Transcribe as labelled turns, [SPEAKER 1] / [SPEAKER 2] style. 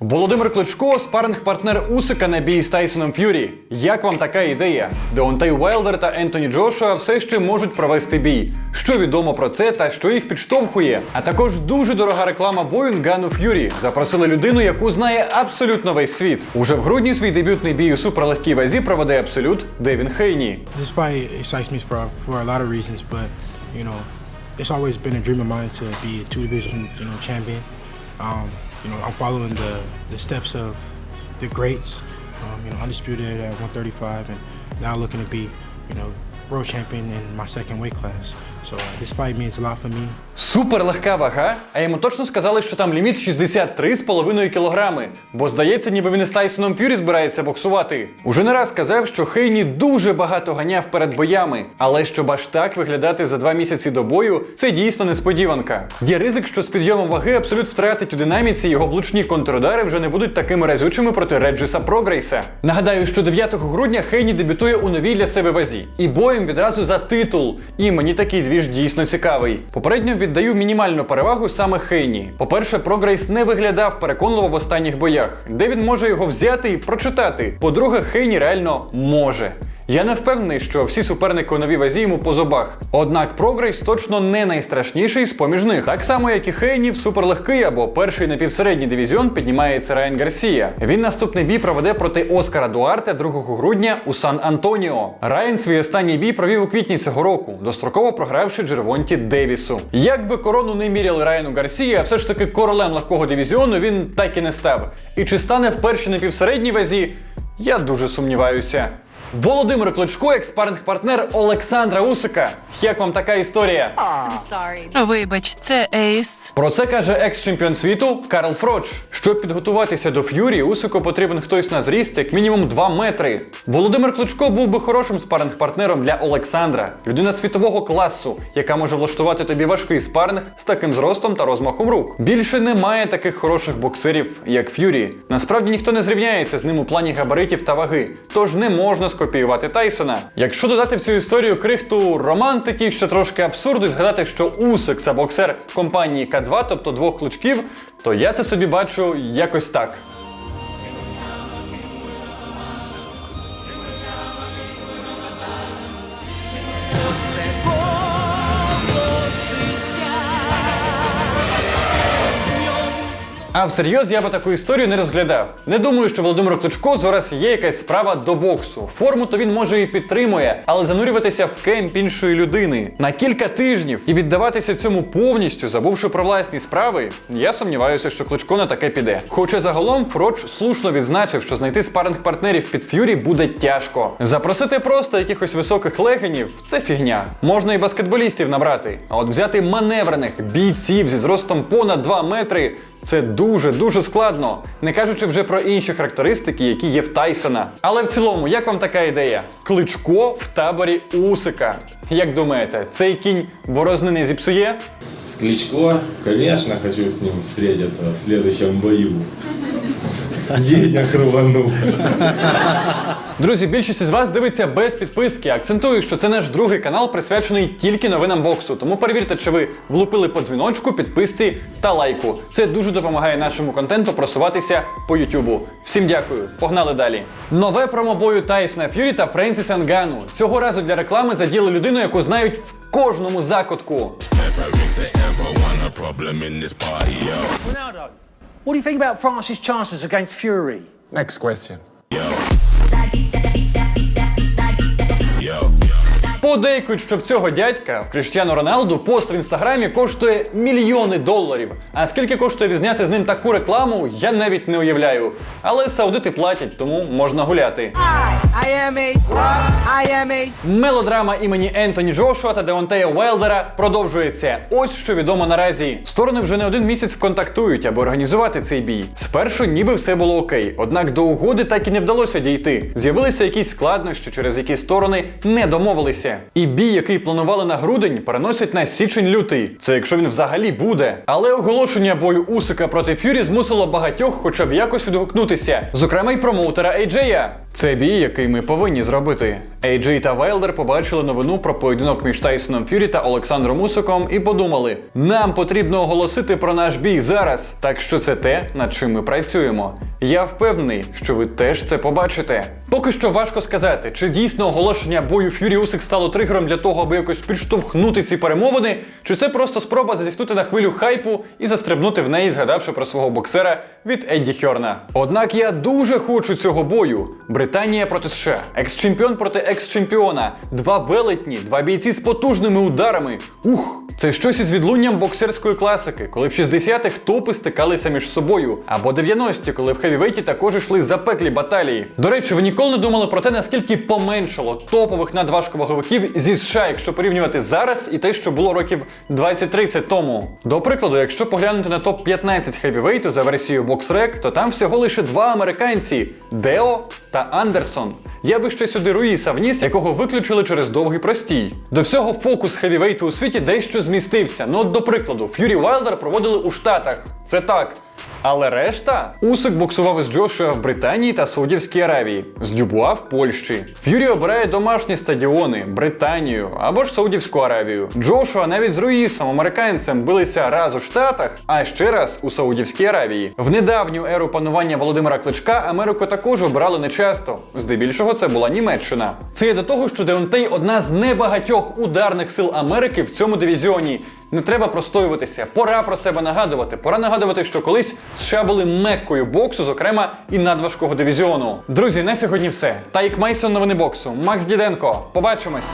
[SPEAKER 1] Володимир Кличко, спаринг-партнер Усика на бій з Тайсоном Ф'юрі. Як вам така ідея? Деонтей Уайлдер та Ентоні Джошуа все ще можуть провести бій. Що відомо про це та що їх підштовхує? А також дуже дорога реклама бою Нгану Ф'юрі. Запросили людину, яку знає абсолютно весь світ. Уже в грудні свій дебютний бій у суперлегкій вазі проведе абсолют Девін Хейні.
[SPEAKER 2] This Um, you know, I'm following the, the steps of the greats. Um, you know, undisputed at 135, and now looking to be, you know, world champion in my second weight class. So uh, this fight means a lot for me.
[SPEAKER 1] Супер легка вага, а йому точно сказали, що там ліміт 63,5 кілограми. Бо здається, ніби він із Тайсоном Ф'юрі збирається боксувати. Уже не раз сказав, що Хейні дуже багато ганяв перед боями, але щоб аж так виглядати за два місяці до бою, це дійсно несподіванка. Є ризик, що з підйомом ваги абсолют втратить у динаміці, його влучні контрудари вже не будуть такими разючими проти Реджіса Прогрейса. Нагадаю, що 9 грудня Хейні дебютує у новій для себе вазі і боєм відразу за титул. І мені такий двіж дійсно цікавий. Попередньо віддаю мінімальну перевагу саме Хейні. По-перше, Прогрейс не виглядав переконливо в останніх боях, де він може його взяти і прочитати. По-друге, Хейні реально може. Я не впевнений, що всі суперники у новій вазі йому по зубах. Однак Прогрейс точно не найстрашніший з поміж них. Так само, як і Хейні, в суперлегкий або перший напівсередній дивізіон піднімається Райан Гарсія. Він наступний бій проведе проти Оскара Дуарте 2 грудня у Сан Антоніо. Райан свій останній бій провів у квітні цього року, достроково програвши Джервонті Девісу. Як би корону не міряли Райану Гарсія, все ж таки королем легкого дивізіону він так і не став. І чи стане в першій напівсередній вазі? Я дуже сумніваюся. Володимир Кличко, як спаринг-партнер Олександра Усика. Як вам така історія?
[SPEAKER 3] I'm sorry.
[SPEAKER 4] Вибач, це Ейс.
[SPEAKER 1] Про це каже екс-чемпіон світу Карл Фроч. Щоб підготуватися до Ф'юрі, Усику потрібен хтось на зріст як мінімум 2 метри. Володимир Кличко був би хорошим спаринг-партнером для Олександра, людина світового класу, яка може влаштувати тобі важкий спаринг з таким зростом та розмахом рук. Більше немає таких хороших боксерів, як Ф'юрі. Насправді ніхто не зрівняється з ним у плані габаритів та ваги, тож не можна скопіювати Тайсона. Якщо додати в цю історію крихту романтики, ще трошки абсурду, і згадати, що Усик це боксер компанії К2, тобто двох клучків, то я це собі бачу якось так. А всерйоз я би таку історію не розглядав. Не думаю, що Володимиру Кличко зараз є якась справа до боксу. Форму то він може і підтримує, але занурюватися в кемп іншої людини на кілька тижнів і віддаватися цьому повністю, забувши про власні справи, я сумніваюся, що Кличко на таке піде. Хоча загалом Фроч слушно відзначив, що знайти спаринг партнерів під Ф'юрі буде тяжко. Запросити просто якихось високих легенів це фігня. Можна і баскетболістів набрати, а от взяти маневрених бійців зі зростом понад 2 метри. Це дуже дуже складно, не кажучи вже про інші характеристики, які є в Тайсона. Але в цілому, як вам така ідея? Кличко в таборі Усика. Як думаєте, цей кінь борозни не зіпсує?
[SPEAKER 5] С Кличко, конечно, хочу с ним встретиться в следующем бою. Денег рвану.
[SPEAKER 1] Друзі, більшість із вас дивиться без підписки. Акцентую, що це наш другий канал, присвячений тільки новинам боксу. Тому перевірте, чи ви влупили по дзвіночку, підписці та лайку. Це дуже допомагає нашому контенту просуватися по Ютубу. Всім дякую. Погнали далі. Нове промобою Тайсона Ф'юрі та Френсіса Нгану. Цього разу для реклами заділи людину, яку знають в кожному закутку.
[SPEAKER 6] Ronaldo, what do you think about France's chances against Fury?
[SPEAKER 7] Next question.
[SPEAKER 1] Подейкують, що в цього дядька в Кріштіану Роналду пост в інстаграмі коштує мільйони доларів. А скільки коштує відзняти з ним таку рекламу, я навіть не уявляю. Але саудити платять, тому можна гуляти. Мелодрама імені Ентоні Джошуа та Деонтея Уелдера продовжується. Ось що відомо наразі. Сторони вже не один місяць контактують, аби організувати цей бій. Спершу ніби все було окей, однак до угоди так і не вдалося дійти. З'явилися якісь складнощі, через які сторони не домовилися. І бій, який планували на грудень, переносять на січень-лютий. Це якщо він взагалі буде. Але оголошення бою Усика проти Ф'юрі змусило багатьох хоча б якось відгукнутися, зокрема й промоутера Ейджея. Це бій, який ми повинні зробити. Ейджей та Вайлдер побачили новину про поєдинок між Тайсоном Ф'юрі та Олександром Усиком і подумали: нам потрібно оголосити про наш бій зараз. Так що це те, над чим ми працюємо. Я впевнений, що ви теж це побачите. Поки що важко сказати, чи дійсно оголошення бою Ф'юрі Усик стало тригером для того, аби якось підштовхнути ці перемовини, чи це просто спроба зазіхнути на хвилю хайпу і застрибнути в неї, згадавши про свого боксера від Едді Хьорна. Однак я дуже хочу цього бою. Британія проти США, екс-чемпіон проти екс-чемпіона, два велетні, два бійці з потужними ударами. Ух! Це щось із відлунням боксерської класики, коли в 60-х топи стикалися між собою, або 90-ті, коли в хевівейті також йшли запеклі баталії. До речі, ви ніколи не думали про те, наскільки поменшало топових надважковаговиків зі США, якщо порівнювати зараз і те, що було років 20-30 тому. До прикладу, якщо поглянути на топ 15 хевівейту за версією BoxRec, то там всього лише два американці Део та Андерсон. Я би ще сюди Руїса вніс, якого виключили через довгий простій. До всього фокус хевівейту у світі дещо змістився. Ну от до прикладу, Ф'юрі Вайлдер проводили у Штатах. Це так. Але решта Усик боксував із Джошуа в Британії та Саудівській Аравії, з Дюбуа в Польщі. Ф'юрі обирає домашні стадіони, Британію або ж Саудівську Аравію. Джошуа навіть з Руїсом, американцем, билися раз у Штатах, а ще раз у Саудівській Аравії. В недавню еру панування Володимира Кличка Америку також обирали нечасто. Здебільшого це була Німеччина. Це до того, що Деонтей одна з небагатьох ударних сил Америки в цьому дивізіоні. Не треба простоюватися, пора про себе нагадувати. Пора нагадувати, що колись США були меккою боксу, зокрема і надважкого дивізіону. Друзі, на сьогодні все. Тайк Мейсон, новини боксу. Макс Діденко. Побачимось.